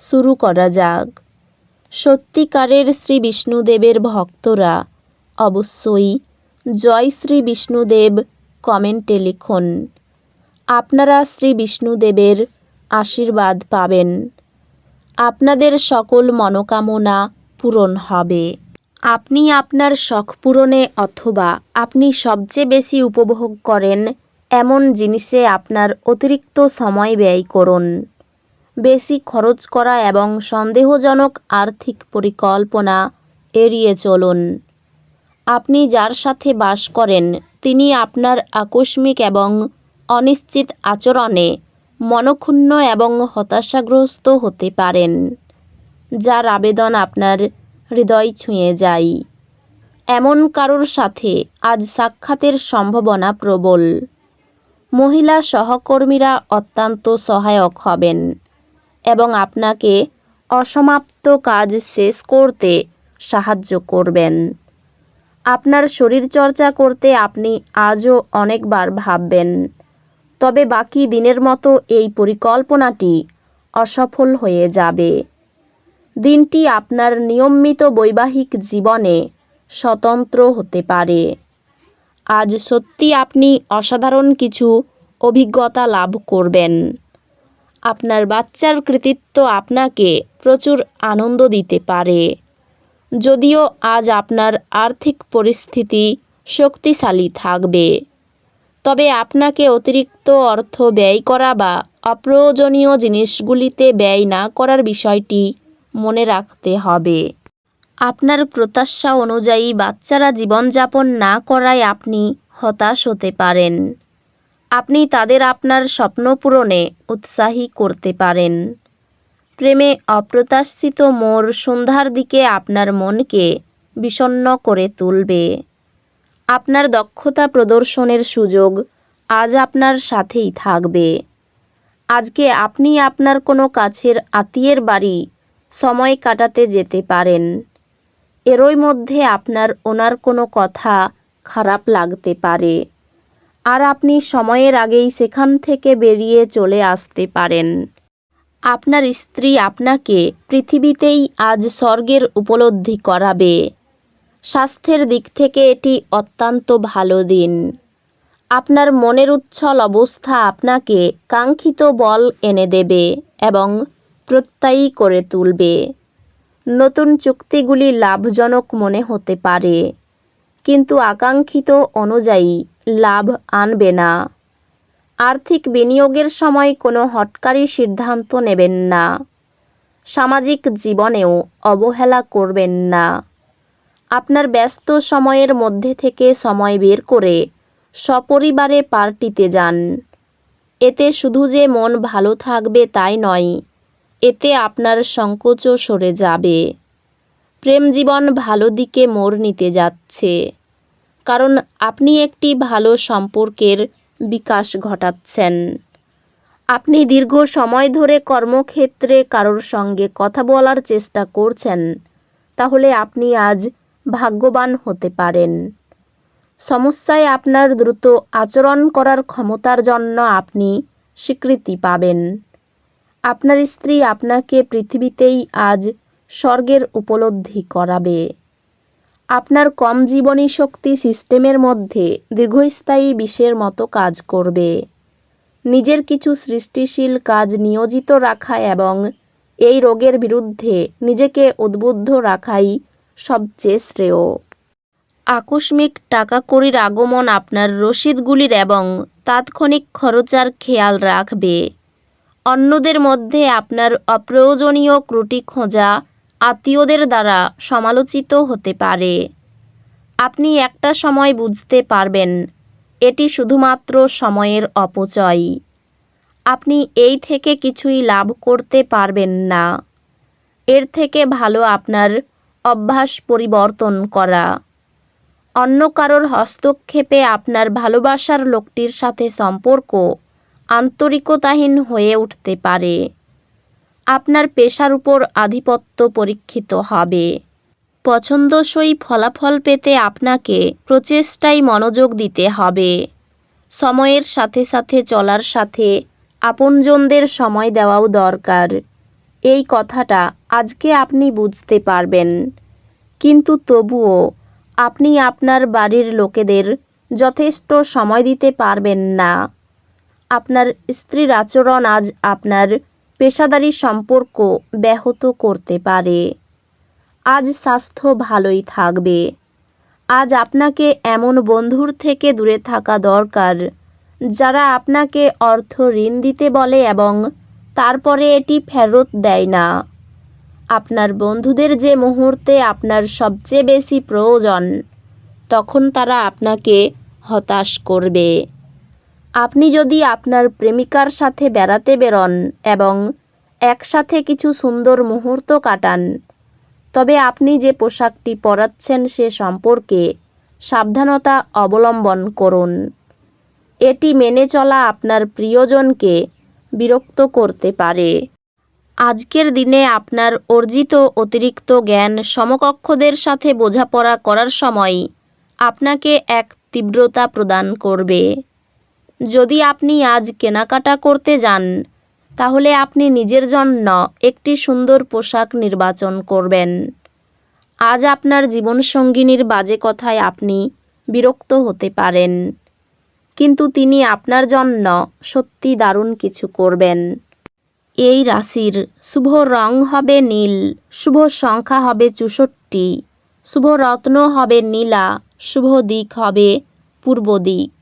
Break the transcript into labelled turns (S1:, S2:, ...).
S1: শুরু করা যাক। সত্যিকারের শ্রী বিষ্ণুদেবের ভক্তরা অবশ্যই জয় শ্রী বিষ্ণুদেব কমেন্টে লিখুন। আপনারা শ্রী বিষ্ণুদেবের আশীর্বাদ পাবেন। আপনাদের সকল মনোকামনা পূরণ হবে। আপনি আপনার শখ পূরণে অথবা আপনি সবচেয়ে বেশি উপভোগ করেন, এমন জিনিসে আপনার অতিরিক্ত সময় ব্যয় করুন। বেশি খরচ করা এবং সন্দেহজনক আর্থিক পরিকল্পনা এড়িয়ে চলুন। আপনি যার সাথে বাস করেন, তিনি আপনার আকস্মিক এবং অনিশ্চিত আচরণে মনক্ষুণ্ণ এবং হতাশাগ্রস্ত হতে পারেন, যার আবেদন আপনার হৃদয় ছুঁয়ে যায়। এমন কারোর সাথে আজ সাক্ষাতের সম্ভাবনা প্রবল। মহিলা সহকর্মীরা অত্যন্ত সহায়ক হবেন। এবং আপনাকে অসমাপ্ত কাজ শেষ করতে সাহায্য করবেন। আপনার শরীরচর্চা করতে আপনি আজও অনেকবার ভাববেন। তবে বাকি দিনের মতো এই পরিকল্পনাটি অসফল হয়ে যাবে। দিনটি আপনার নিয়মিত বৈবাহিক জীবনে স্বতন্ত্র হতে পারে। আজ সত্যি আপনি অসাধারণ কিছু অভিজ্ঞতা লাভ করবেন। আপনার বাচ্চার কৃতিত্ব আপনাকে প্রচুর আনন্দ দিতে পারে। যদিও আজ আপনার আর্থিক পরিস্থিতি শক্তিশালী থাকবে। তবে আপনাকে অতিরিক্ত অর্থ ব্যয় করা বা অপ্রয়োজনীয় জিনিসগুলিতে ব্যয় না করার বিষয়টি মনে রাখতে হবে। আপনার প্রত্যাশা অনুযায়ী বাচ্চারা জীবনযাপন না করায় আপনি হতাশ হতে পারেন। আপনি তাদের আপনার স্বপ্ন পূরণে উৎসাহী করতে পারেন। প্রেমে অপ্রত্যাশিত মোর সন্ধ্যার দিকে আপনার মনকে বিষণ্ণ করে তুলবে। আপনার দক্ষতা প্রদর্শনের সুযোগ আজ আপনার সাথেই থাকবে। আজকে আপনি আপনার কোনো কাছের আত্মীয়ের বাড়ি সময় কাটাতে যেতে পারেন। এরই মধ্যে আপনার ওনার কোনো কথা খারাপ লাগতে পারে। আর আপনি সময়ের আগেই সেখান থেকে বেরিয়ে চলে আসতে পারেন। আপনার স্ত্রী আপনাকে পৃথিবীতেই আজ স্বর্গের উপলব্ধি করাবে। স্বাস্থ্যের দিক থেকে এটি অত্যন্ত ভালো দিন। আপনার মনের উচ্ছল অবস্থা আপনাকে কাঙ্ক্ষিত বল এনে দেবে এবং প্রত্যয়ী করে তুলবে। নতুন চুক্তিগুলি লাভজনক মনে হতে পারে, কিন্তু আকাঙ্ক্ষিত অনুযায়ী লাভ আনবে না। আর্থিক বিনিয়োগের সময় কোনো হটকারী সিদ্ধান্ত নেবেন না। সামাজিক জীবনেও অবহেলা করবেন না। আপনার ব্যস্ত সময়ের মধ্যে থেকে সময় বের করে সপরিবারে পার্টিতে যান। এতে শুধু যে মন ভালো থাকবে তাই নয়, এতে আপনার সংকোচও সরে যাবে। প্রেম জীবন ভালো দিকে মোড় নিতে যাচ্ছে। কারণ আপনি একটি ভালো সম্পর্কের বিকাশ ঘটাচ্ছেন। আপনি দীর্ঘ সময় ধরে কর্মক্ষেত্রে কারোর সঙ্গে কথা বলার চেষ্টা করছেন, তাহলে আপনি আজ ভাগ্যবান হতে পারেন। সমস্যায় আপনার দ্রুত আচরণ করার ক্ষমতার জন্য আপনি স্বীকৃতি পাবেন। আপনার স্ত্রী আপনাকে পৃথিবীতেই আজ স্বর্গের উপলব্ধি করাবে। আপনার কম জীবনী শক্তি সিস্টেমের মধ্যে দীর্ঘস্থায়ী বিষের মতো কাজ করবে। নিজের কিছু সৃষ্টিশীল কাজ নিয়োজিত রাখা এবং এই রোগের বিরুদ্ধে নিজেকে উদ্বুদ্ধ রাখাই সবচেয়ে শ্রেয়। আকস্মিক টাকা কড়ির আগমন আপনার রসিদগুলির এবং তাৎক্ষণিক খরচার খেয়াল রাখবে। অন্যদের মধ্যে আপনার অপ্রয়োজনীয় ত্রুটি খোঁজা আত্মীয়দের দ্বারা সমালোচিত হতে পারে। আপনি একটা সময় বুঝতে পারবেন, এটি শুধুমাত্র সময়ের অপচয়। আপনি এই থেকে কিছুই লাভ করতে পারবেন না। এর থেকে ভালো আপনার অভ্যাস পরিবর্তন করা। অন্য কারোর হস্তক্ষেপে আপনার ভালোবাসার লোকটির সাথে সম্পর্ক আন্তরিকতাহীন হয়ে উঠতে পারে। আপনার পেশার উপর আধিপত্য পরীক্ষিত হবে। পছন্দসই ফলাফল পেতে আপনাকে প্রচেষ্টায় মনোযোগ দিতে হবে। সময়ের সাথে সাথে চলার সাথে আপনজনদের সময় দেওয়াও দরকার। এই কথাটা আজকে আপনি বুঝতে পারবেন। কিন্তু তবুও আপনি আপনার বাড়ির লোকেদের যথেষ্ট সময় দিতে পারবেন না। আপনার স্ত্রীর আচরণ আজ আপনার পেশাদারি সম্পর্ক ব্যাহত করতে পারে। আজ স্বাস্থ্য ভালোই থাকবে। আজ আপনাকে এমন বন্ধুর থেকে দূরে থাকা দরকার, যারা আপনাকে অর্থ ঋণ দিতে বলে এবং তারপরে এটি ফেরত দেয় না। আপনার বন্ধুদের যে মুহূর্তে আপনার সবচেয়ে বেশি প্রয়োজন, তখন তারা আপনাকে হতাশ করবে। আপনি যদি আপনার প্রেমিকার সাথে বেড়াতে বেরোন এবং একসাথে কিছু সুন্দর মুহূর্ত কাটান, তবে আপনি যে পোশাকটি পরাচ্ছেন সে সম্পর্কে সাবধানতা অবলম্বন করুন। এটি মেনে চলা আপনার প্রিয়জনকে বিরক্ত করতে পারে। আজকের দিনে আপনার অর্জিত অতিরিক্ত জ্ঞান সমকক্ষদের সাথে বোঝাপড়া করার সময় আপনাকে এক তীব্রতা প্রদান করবে। যদি আপনি আজ কেনাকাটা করতে যান, তাহলে আপনি নিজের জন্য একটি সুন্দর পোশাক নির্বাচন করবেন। আজ আপনার জীবনসঙ্গিনীর বাজে কথায় আপনি বিরক্ত হতে পারেন, কিন্তু তিনি আপনার জন্য সত্যি দারুণ কিছু করবেন। এই রাশির শুভ রং হবে নীল, শুভ সংখ্যা হবে চৌষট্টি, শুভ রত্ন হবে নীলা, শুভ দিক হবে পূর্ব দিক।